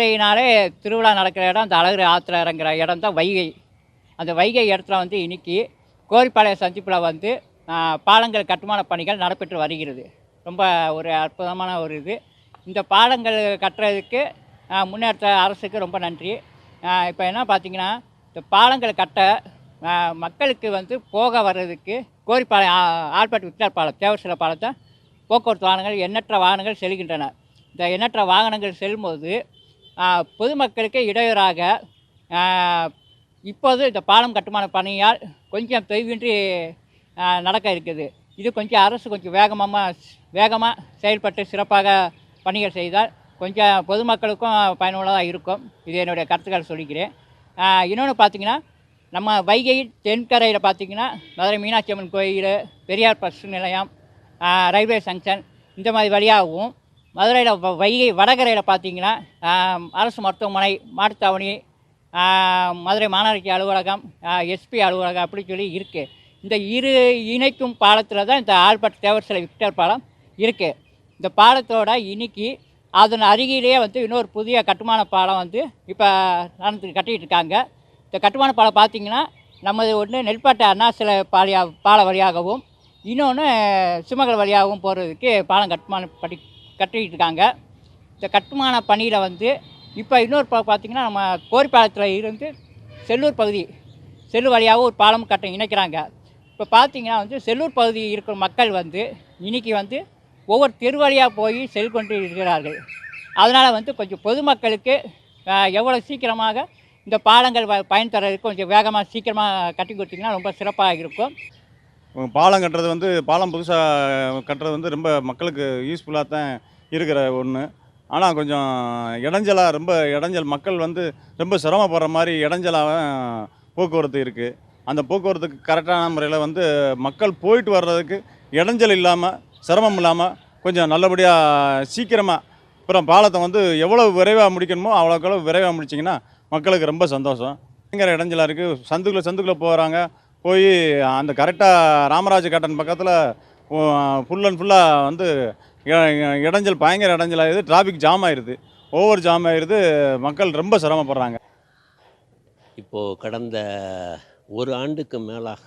மதுரையினாலே திருவிழா நடக்கிற இடம் அந்த அழகு ஆற்றுல இறங்குற இடம் தான் வைகை. அந்த வைகை இடத்துல வந்து இன்னைக்கு கோரிப்பாளையம் சந்திப்பில் வந்து பாலங்கள் கட்டுமான பணிகள் நடைபெற்று வருகிறது. ரொம்ப ஒரு அற்புதமான ஒரு இது. இந்த பாலங்கள் கட்டுறதுக்கு முன்னேற்ற அரசுக்கு ரொம்ப நன்றி. இப்போ என்ன பார்த்திங்கன்னா இந்த பாலங்கள் கட்ட மக்களுக்கு வந்து போக வர்றதுக்கு கோரிப்பாளையம் ஆ- ஆல்பர்ட் விக்டர் பாலம் தேவசில பாலத்தை போக்குவரத்து வாகனங்கள் எண்ணற்ற வாகனங்கள் செல்கின்றன. இந்த எண்ணற்ற வாகனங்கள் செல்லும்போது பொதுமக்களுக்கு இடையூறாக இப்போது இந்த பாலம் கட்டுமான பணியால் கொஞ்சம் தொய்வின்றி நடக்க இருக்குது. இது கொஞ்சம் அரசு கொஞ்சம் வேகமாக வேகமாக செயல்பட்டு சிறப்பாக பணிகள் செய்தால் கொஞ்சம் பொதுமக்களுக்கும் பயனுள்ளதாக இருக்கும். இது என்னுடைய கருத்துக்கள் சொல்லிக்கிறேன். இன்னொன்று பார்த்தீங்கன்னா நம்ம வைகை தென்கரையில் பார்த்தீங்கன்னா மதுரை மீனாட்சி அம்மன் கோயில் பெரியார் பஸ் நிலையம் ரயில்வே ஜங்ஷன் இந்த மாதிரி வழியாகவும் மதுரையில் வ- வைகை வடகரையில் பார்த்தீங்கன்னா அரசு மருத்துவமனை மாட்டுத்தாவணி மதுரை மாநகராட்சி அலுவலகம் எஸ்பி அலுவலகம் அப்படி சொல்லி இருக்குது இந்த இரு இணைக்கும் பாலத்தில் தான் இந்த ஆல்பர்ட் தேவர் சிலை விக்டர் பாலம் இருக்குது இந்த பாலத்தோட இன்னைக்கு அதன் அருகிலேயே வந்து இன்னொரு புதிய கட்டுமான பாலம் வந்து இப்போ நடந்து கட்டிகிட்டு இருக்காங்க. இந்த கட்டுமான பாலம் பார்த்தீங்கன்னா நமது ஒன்று நெல்பாட்டை அண்ணாசில பாலியா பாலம் வழியாகவும் இன்னொன்று சுமகல் வழியாகவும் போகிறதுக்கு பாலம் கட்டுமான படி கட்டிக்கிட்டு இருக்காங்க இந்த கட்டுமான பணியில் வந்து இப்போ இன்னொரு பார்த்திங்கன்னா பார்த்தீங்கன்னா நம்ம கோரிப்பாலத்தில் இருந்து செல்லூர் பகுதி செல்லு வழியாகவும் ஒரு பாலம் கட்ட இணைக்கிறாங்க. இப்போ பார்த்திங்கன்னா வந்து செல்லூர் பகுதி இருக்கிற மக்கள் வந்து இன்னைக்கு வந்து ஒவ்வொரு தெரு வழியாக போய் செல் கொண்டு இருக்கிறார்கள். அதனால் வந்து கொஞ்சம் பொதுமக்களுக்கு எவ்வளோ சீக்கிரமாக இந்த பாலங்கள் பயன் தரதுக்கு கொஞ்சம் வேகமாக சீக்கிரமாக கட்டி கொடுத்தீங்கன்னா ரொம்ப சிறப்பாக இருக்கும். பாலம் கட்டுறது வந்து பாலம் புதுசாக கட்டுறது வந்து ரொம்ப மக்களுக்கு யூஸ்ஃபுல்லாக தான் இருக்கிற ஒன்று ஆனால் கொஞ்சம் இடைஞ்சலாக ரொம்ப இடைஞ்சல் மக்கள் வந்து ரொம்ப சிரமப்படுற மாதிரி இடைஞ்சலாக போக்குவரத்து இருக்குது அந்த போக்குவரத்துக்கு கரெக்டான முறையில் வந்து மக்கள் போயிட்டு வர்றதுக்கு இடைஞ்சல் இல்லாமல் சிரமம் இல்லாமல் கொஞ்சம் நல்லபடியாக சீக்கிரமாக அப்புறம் பாலத்தை வந்து எவ்வளோ விரைவாக முடிக்கணுமோ அவ்வளோக்கு விரைவாக முடிச்சிங்கன்னா மக்களுக்கு ரொம்ப சந்தோஷம். பயங்கர இடைஞ்சலாக இருக்குது சந்துக்குள்ளே சந்துக்குள்ளே போகிறாங்க போய் அந்த கரெக்டாக ராமராஜ காட்டன் பக்கத்தில் ஃபுல் அண்ட் ஃபுல்லாக வந்து இடைஞ்சல் பயங்கர இடைஞ்சல் ஆகிடுது டிராஃபிக் ஜாம் ஆயிடுது. ஓவர் ஜாம் ஆயிடுது. மக்கள் ரொம்ப சிரமப்படுறாங்க. இப்போது கடந்த ஒரு ஆண்டுக்கு மேலாக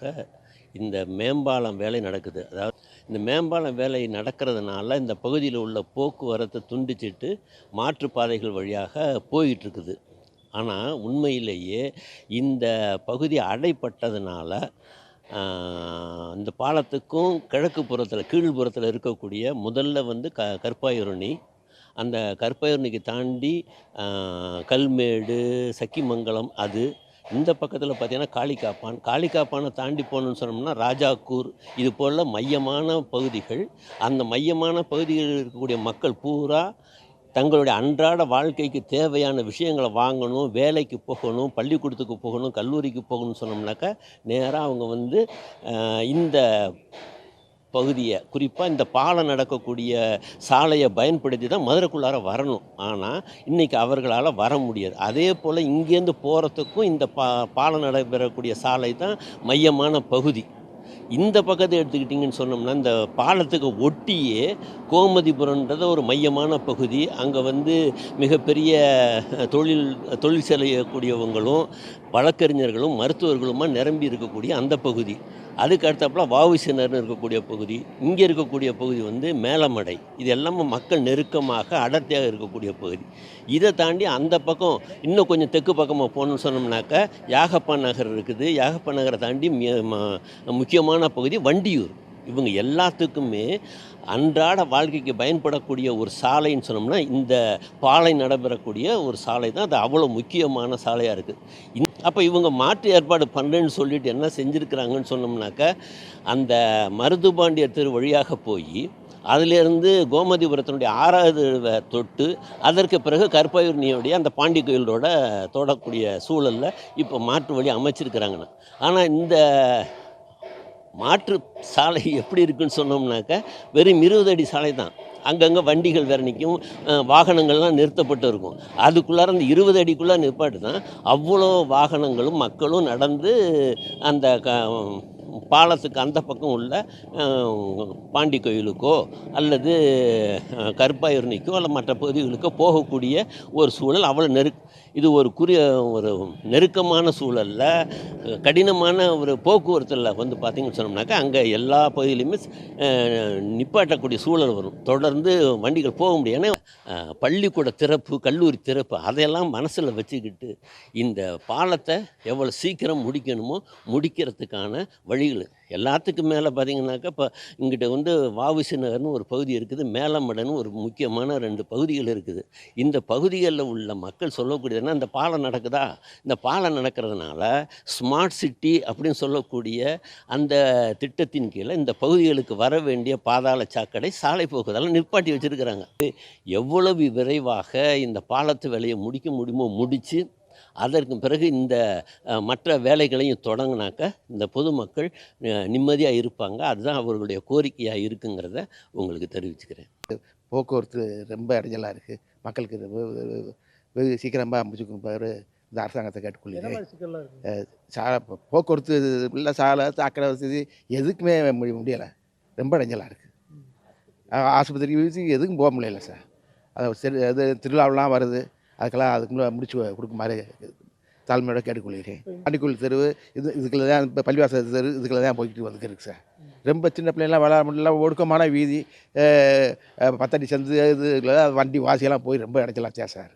இந்த மேம்பாலம் வேலை நடக்குது. அதாவது இந்த மேம்பாலம் வேலை நடக்கிறதுனால இந்த பகுதியில் உள்ள போக்குவரத்தை துண்டிச்சிட்டு மாற்றுப்பாதைகள் வழியாக போயிட்டுருக்குது ஆனால் உண்மையிலேயே இந்த பகுதி அடைப்பட்டதுனால இந்த பாலத்துக்கும் கிழக்கு புறத்தில் கீழ்ப்புறத்தில் இருக்கக்கூடிய முதல்ல வந்து க கற்பாயுரணி. அந்த கற்பாயுரணிக்கு தாண்டி கல்மேடு சக்கிமங்கலம் அது. இந்த பக்கத்தில் பார்த்திங்கன்னா காளிகாப்பான். காளிகாப்பானை தாண்டி போகணுன்னு சொன்னோம்னா ராஜாக்கூர். இது போல் மையமான பகுதிகள். அந்த மையமான பகுதிகளில் இருக்கக்கூடிய மக்கள் பூரா தங்களுடைய அன்றாட வாழ்க்கைக்கு தேவையான விஷயங்களை வாங்கணும் வேலைக்கு போகணும் பள்ளிக்கூடத்துக்கு போகணும் கல்லூரிக்கு போகணும்னு சொன்னோம்னாக்கா நேராக அவங்க வந்து இந்த பகுதியை குறிப்பாக இந்த பாலம் நடக்கக்கூடிய சாலையை பயன்படுத்தி தான் மதுரைக்குள்ளார வரணும். ஆனால் இன்றைக்கி அவர்களால் வர முடியாது. அதே போல் இங்கேருந்து போகிறதுக்கும் இந்த பா பாலம் நடைபெறக்கூடிய சாலை தான் மையமான பகுதி. இந்த பக்கத்தை எடுத்துக்கிட்டிங்கன்னு சொன்னோம்னா இந்த பாலத்துக்கு ஒட்டியே கோமதிபுரம்ன்றது ஒரு மையமான பகுதி. அங்கே வந்து மிகப்பெரிய தொழில் தொழில் செய்யக்கூடியவங்களும் வழக்கறிஞர்களும் மருத்துவர்களுமா நிரம்பி இருக்கக்கூடிய அந்த பகுதி. அதுக்கு அடுத்தாப்புல வாவுசினர்னு இருக்கக்கூடிய பகுதி இங்கே இருக்கக்கூடிய பகுதி வந்து மேலமடை. இது எல்லாமே மக்கள் நெருக்கமாக அடர்த்தியாக இருக்கக்கூடிய பகுதி. இதை தாண்டி அந்த பக்கம் இன்னும் கொஞ்சம் தெற்கு பக்கமாக போகணும்னு சொன்னோம்னாக்கா யாகப்பா நகர் இருக்குது. யாகப்பா நகரை தாண்டி ம- முக்கியமான பகுதி வண்டியூர். இவங்க எல்லாத்துக்குமே அன்றாட வாழ்க்கைக்கு பயன்படக்கூடிய ஒரு சாலைன்னு சொன்னோம்னா இந்த பாலை நடைபெறக்கூடிய ஒரு சாலை தான். அது அவ்வளோ முக்கியமான சாலையாக இருக்குது அப்போ இவங்க மாற்று ஏற்பாடு பண்ணுறேன்னு சொல்லிட்டு என்ன செஞ்சுருக்கிறாங்கன்னு சொன்னோம்னாக்கா அந்த மருதுபாண்டியர் தெரு வழியாக போய் அதிலிருந்து கோமதிபுரத்தினுடைய ஆறாவது தொட்டு அதற்கு பிறகு கற்பயூர்ணியுடைய அந்த பாண்டி கோயிலோட தொடக்கூடிய சூழலில் இப்போ மாற்று வழி அமைச்சிருக்கிறாங்கண்ணா ஆனால் இந்த மாற்று சாலை எப்படி இருக்குன்னு சொன்னோம்னாக்கா வெறும் இருபது அடி சாலை தான். அங்கங்கே வண்டிகள் வேறு நிற்கும் வாகனங்கள்லாம் நிறுத்தப்பட்டு இருக்கும். அதுக்குள்ளார அந்த இருபது அடிக்குள்ளே நிற்பாட்டு தான் அவ்வளோ வாகனங்களும் மக்களும் நடந்து அந்த க பாலத்துக்கு அந்த பக்கம் உள்ள பாண்டி கோயிலுக்கோ அல்லது அஹ், அல்ல மற்ற பகுதிகளுக்கோ போகக்கூடிய ஒரு சூழல் அவ்வளோ நெருக் இது ஒரு குறிய ஒரு நெருக்கமான சூழலில் கடினமான ஒரு போக்குவரத்தில் வந்து பார்த்திங்கன்னு சொன்னோம்னாக்கா அங்கே எல்லா பகுதியிலையுமே நிப்பாட்டக்கூடிய சூழல் வரும். தொடர்ந்து வண்டிகள் போக முடியும் ஏன்னா பள்ளிக்கூட திறப்பு கல்லூரி திறப்பு அதையெல்லாம் மனசில் வச்சுக்கிட்டு இந்த பாலத்தை எவ்வளோ சீக்கிரம் முடிக்கணுமோ முடிக்கிறதுக்கான வழி வழிகள். எல்லாத்துக்கும் மேலே பார்த்தீங்கன்னாக்கா இப்போ இங்கிட்ட வந்து வாவிசி நகர்னு ஒரு பகுதி இருக்குது. மேலமடன்னு ஒரு முக்கியமான ரெண்டு பகுதிகள் இருக்குது. இந்த பகுதிகளில் உள்ள மக்கள் சொல்லக்கூடியதுன்னா இந்த பாலம் நடக்குதா? இந்த பாலம் நடக்கிறதுனால ஸ்மார்ட் சிட்டி அப்படின்னு சொல்லக்கூடிய அந்த திட்டத்தின் கீழே இந்த பகுதிகளுக்கு வர வேண்டிய பாதாள சாக்கடை சாலை போக்குவரத்தெல்லாம் நிற்பாட்டி வச்சுருக்கிறாங்க. எவ்வளவு விரைவாக இந்த பாலத்து வேலையை முடிக்க முடியுமோ முடித்து அதற்கு பிறகு இந்த மற்ற வேலைகளையும் தொடங்கினாக்க இந்த பொதுமக்கள் நிம்மதியாக இருப்பாங்க. அதுதான் அவர்களுடைய கோரிக்கையாக இருக்குங்கிறத உங்களுக்கு தெரிவிச்சுக்கிறேன். போக்குவரத்து ரொம்ப இடைஞ்சலாக இருக்குது மக்களுக்கு வெகு சீக்கிரமாக முடிச்சுக்கணும் பாரு இந்த அரசாங்கத்தை என்ன கேட்டுக்கொள்கிறேன் மாதிரி சிக்கல்லாம் இருக்கு? சா போக்குவரத்து இல்லை சாலை சாக்கடை வசதி எதுக்குமே முடி முடியலை. ரொம்ப இடைஞ்சலாக இருக்குது ஆஸ்பத்திரி வீசி எதுக்கும் போக முடியல சார். அது சரி அது திருவிழாவெலாம் வருது. அதுக்கெல்லாம் அதுக்கு முன்னாடி முடிச்சு கொடுக்குமாறு தாழ்மையோட கேட்டுக்கொள்கிறேன். பாண்டிக்கோயில் தெருவு இது இதுக்குள்ள தான் இப்போ பள்ளிவாசல் தெரு இதுக்குள்ள தான் போய்கிட்டு வந்துருக்கு இருக்கு சார். ரொம்ப சின்ன பிள்ளைங்களாம் விளாட முடியல ஒடுக்கமான வீதி பத்தடி சந்து இதுக்குள்ள வண்டி வாசியெல்லாம் போய் ரொம்ப இடைஞ்சலாச்சா சார்.